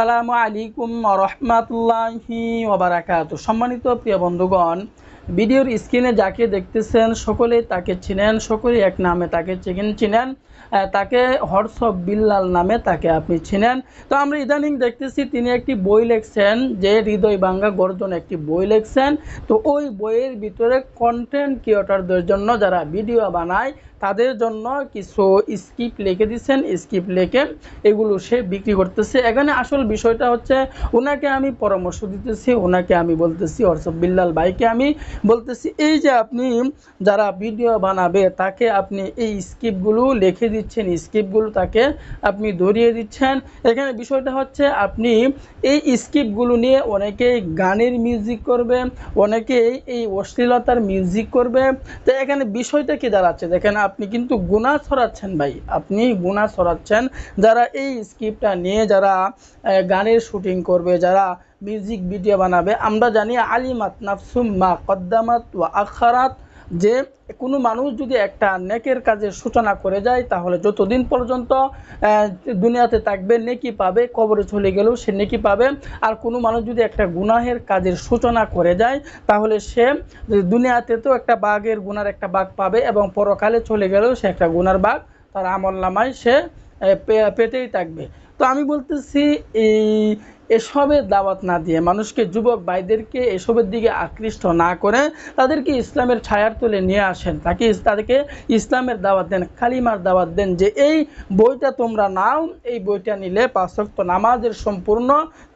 আসসালামু আলাইকুম রহমাতুল্লাহি ওবারাকাত সম্মানিত প্রিয় বন্ধুগণ ভিডিওর স্ক্রিনে যাকে দেখতেছেন সকলে তাকে চিনেন সকলে এক নামে তাকে চিনেন তাকে হোয়াটসঅ্যাপ বিল্লাল নামে তাকে আপনি চিনেন। তো আমরা ইদানিং দেখতেছি তিনি একটি বই লিখছেন, যে হৃদয় বাঙ্গা গর্জন একটি বই লিখছেন। তো ওই বইয়ের ভিতরে কন্টেন্ট ক্রিয়েটরদের জন্য যারা ভিডিও বানায়, তাদের জন্য কিছু স্কিপ লিখে দিচ্ছেন। স্কিপ লিখে এগুলো সে বিক্রি করতেছে। এখানে আসল বিষয়টা হচ্ছে, ওনাকে আমি পরামর্শ দিতেছি, ওনাকে আমি বলতেছি অর্সব বিল্লাল ভাইকে আমি বলতেছি, এই যে আপনি যারা ভিডিও বানাবে, তাকে আপনি এই স্কিপগুলো লিখে দিচ্ছেন স্কিপগুলো তাকে আপনি ধরিয়ে দিচ্ছেন। এখানে বিষয়টা হচ্ছে, আপনি এই স্কিপগুলো নিয়ে অনেকেই গানের মিউজিক করবে, অনেকেই এই অশ্লীলতার মিউজিক করবে। তো এখানে বিষয়টা কি দাঁড়াচ্ছে? দেখেন, আপনি কিন্তু গুণা ছড়াচ্ছেন ভাই। আপনি গুণা ছড়াচ্ছেন। যারা এই স্ক্রিপ্টটা নিয়ে যারা গানের শুটিং করবে, যারা মিউজিক ভিডিও বানাবে। আমরা জানি আলিমাত নাফসুম মা কদ্দামাত ওয়া আখারাত যে কোনো মানুষ যদি একটা নেকের কাজের সূচনা করে যায়, তাহলে যতদিন পর্যন্ত দুনিয়াতে থাকবে, নেকি পাবে, কবরে চলে গেলেও সে নেকি পাবে। আর কোনো মানুষ যদি একটা গুনাহের কাজের সূচনা করে যায়, তাহলে সে দুনিয়াতে তো একটা বাঘের গুনার একটা বাঘ পাবে এবং পরকালে চলে গেলেও সে একটা গুনার বাঘ তার আমল নামায় সে পেতেই থাকবে। তো আমি বলতেছি এই এসবের দাওয়াত না দিয়ে মানুষকে, যুবক ভাইদেরকে এসবের দিকে আকৃষ্ট না করে তাদেরকে ইসলামের ছায়ার তুলে নিয়ে আসেন। তাকে তাদেরকে ইসলামের দাওয়াত দেন, কালিমার দাওয়াত দেন যে, এই বইটা তোমরা নাও, এই বইটা নিলে পাঁচক্ত নামাজের সম্পূর্ণ,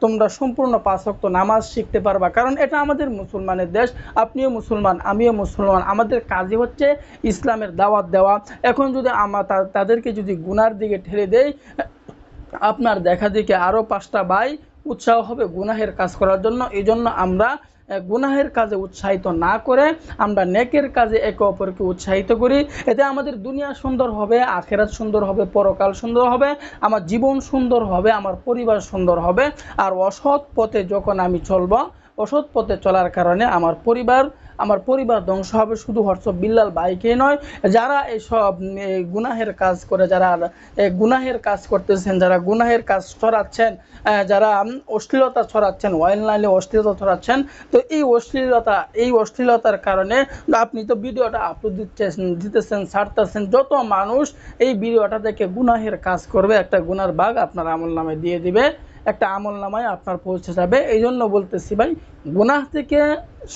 তোমরা সম্পূর্ণ পাঁচক্ত নামাজ শিখতে পারবা। কারণ এটা আমাদের মুসলমানের দেশ, আপনিও মুসলমান, আমিও মুসলমান, আমাদের কাজই হচ্ছে ইসলামের দাওয়াত দেওয়া। এখন যদি আমরা তাদেরকে যদি গুনার দিকে ঠেলে দেই আপনার দেখা দেখে আরও পাঁচটা ভাই উৎসাহ হবে গুনাহের কাজ করার জন্য। এই জন্য আমরা গুনাহের কাজে উৎসাহিত না করে আমরা নেকের কাজে একে অপরকে উৎসাহিত করি। এতে আমাদের দুনিয়া সুন্দর হবে, আখেরাত সুন্দর হবে, পরকাল সুন্দর হবে, আমার জীবন সুন্দর হবে, আমার পরিবার সুন্দর হবে, আর অসৎ পথে যখন আমি চলব অসৎ পথে চলার কারণে আমার পরিবার আমার পরিবার ধ্বংস হবে। শুধু হোয়াটসঅ্যাপ বিল্লাল বাইকে নয়, যারা এই গুনাহের কাজ করে, যারা গুনাহের কাজ করতেছেন, যারা গুনাহের কাজ ছড়াচ্ছেন যারা অশ্লীলতা ছড়াচ্ছেন অনলাইনে অশ্লীলতা ছড়াচ্ছেন, তো এই অশ্লীলতা, এই অশ্লীলতার কারণে আপনি তো ভিডিওটা আপলোড দিচ্ছেন, দিতেছেন, ছাড়তেছেন, যত মানুষ এই ভিডিওটা দেখে গুনাহের কাজ করবে, একটা গুনার বাঘ আপনার আমল নামে দিয়ে দিবে। একটা আমল নামায় আপনার পৌঁছে যাবে। এই জন্য বলতেছি ভাই, গুনাহ থেকে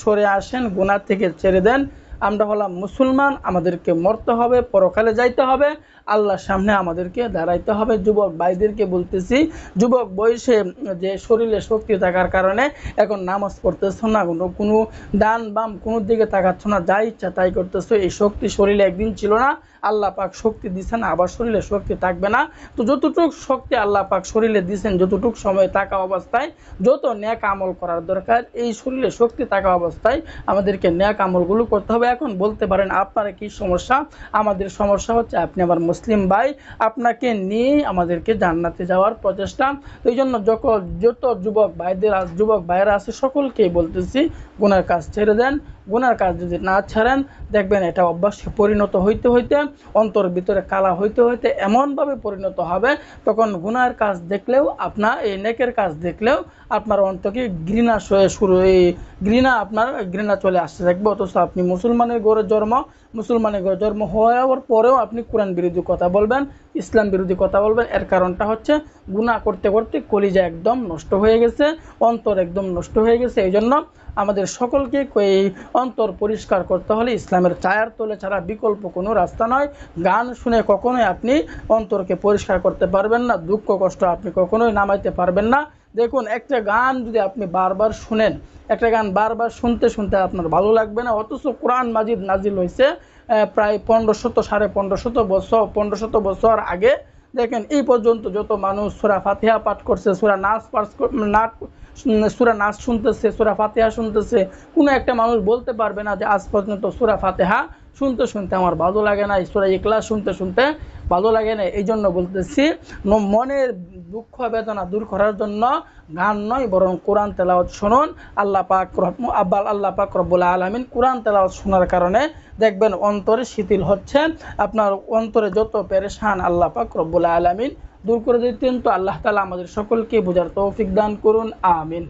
সরে আসেন, গুনাহ থেকে ছেড়ে দেন। আমরা হলাম মুসলমান, আমাদেরকে মরতে হবে, পরকালে যাইতে হবে। আল্লাহর সামনে আমাদেরকে দাঁড়াইতে হবে। যুবক ভাইদেরকে বলতেছি, যুবক বয়সে যে শরীরে শক্তি থাকার কারণে এখন নামাজ পড়তেছ না, কোনো কোনো ডান বাম কোনো দিকে তাকাচ্ছ না, যা ইচ্ছা তাই করতেছো। এই শক্তি শরীরে একদিন ছিল না আল্লাহ পাক শক্তি দিছেন, আবার শরীরে শক্তি থাকবে না। তো যতটুক শক্তি আল্লাহ পাক শরীরে দিছেন, যতটুক সময় থাকা অবস্থায়, যত ন্যাক আমল করার দরকার, এই শরীরে শক্তি থাকা অবস্থায় আমাদেরকে ন্যাক আমলগুলো করতে হবে। এখন বলতে পারেন, আপনারা কি সমস্যা? আমাদের সমস্যা হচ্ছে, আপনি আমার মুসলিম ভাই, আপনাকে নিয়ে আমাদেরকে জান্নাতে যাওয়ার প্রচেষ্টা। এই জন্য যত যুবক ভাইদের, যুবক ভাইয়েরা আছে, সকলকেই বলতেছি, গুনার কাজ ছেড়ে দেন। গুনার কাজ যদি না ছাড়েন, দেখবেন এটা অভ্যাসে পরিণত হইতে হইতে, অন্তর ভিতরে কালা হইতে হইতে এমনভাবে পরিণত হবে, তখন গুনার কাজ দেখলেও আপনার এই নেকের কাজ দেখলেও আপনার অন্তকে ঘৃণা শুরু, এই ঘৃণা আপনার ঘৃণা চলে আসতে থাকবে অথচ আপনি মুসলমানের গড়ে জন্ম, মুসলমানের গড়ে জন্ম হওয়ার পরেও আপনি কোরআন বিরোধী কথা বলবেন, ইসলাম বিরোধী কথা বলবেন। এর কারণটা হচ্ছে গুনাহ করতে করতে কলিজা একদম নষ্ট হয়ে গেছে, অন্তর একদম নষ্ট হয়ে গেছে। এই জন্য আমাদের সকলকে এই অন্তর পরিষ্কার করতে হলে ইসলামের চায়ার তোলে ছাড়া বিকল্প কোনো রাস্তা নয়। গান শুনে কখনোই আপনি অন্তরকে পরিষ্কার করতে পারবেন না, দুঃখ, কষ্ট আপনি কখনোই নামাইতে পারবেন না। দেখুন, একটা গান যদি আপনি বারবার শুনেন, একটা গান বারবার শুনতে শুনতে আপনার ভালো লাগবে না, অথচ কোরআন মাজিদ নাজিল হয়েছে প্রায় পনেরো শত, সাড়ে পনেরো শত বছর, পনেরো শত বছর আগে দেখেন, এই পর্যন্ত যত মানুষ সুরা ফাতেহা পাঠ করছে, সুরা নাচ পাঠ নাচ সুরা নাচ শুনতেছে, সুরা ফাতেহা শুনতেছে, কোনো একটা মানুষ বলতে পারবে না যে আজ পর্যন্ত সুরা ফাতেহা শুনতে শুনতে আমার ভালো লাগে না সুরা ইকলাস শুনতে শুনতে ভালো লাগে না, এই জন্য বলতেছি মনের দুঃখ, বেদনা দূর করার জন্য গান নয়, বরং কোরআন তেলাওয়াত শুনুন। আল্লাহ পাক আব্বাল আল্লাহ পাক রব্বুল আলমিন কোরআন তেলাওয়াত শোনার কারণে দেখবেন অন্তরে শিথিল হচ্ছে আপনার অন্তরে যত পেরেশান আল্লাহ পাক রব্বুল আলমিন দূর করে দিতেন, তো আল্লাহ তালা আমাদের সকলকে বোঝার তৌফিক দান করুন, আমিন।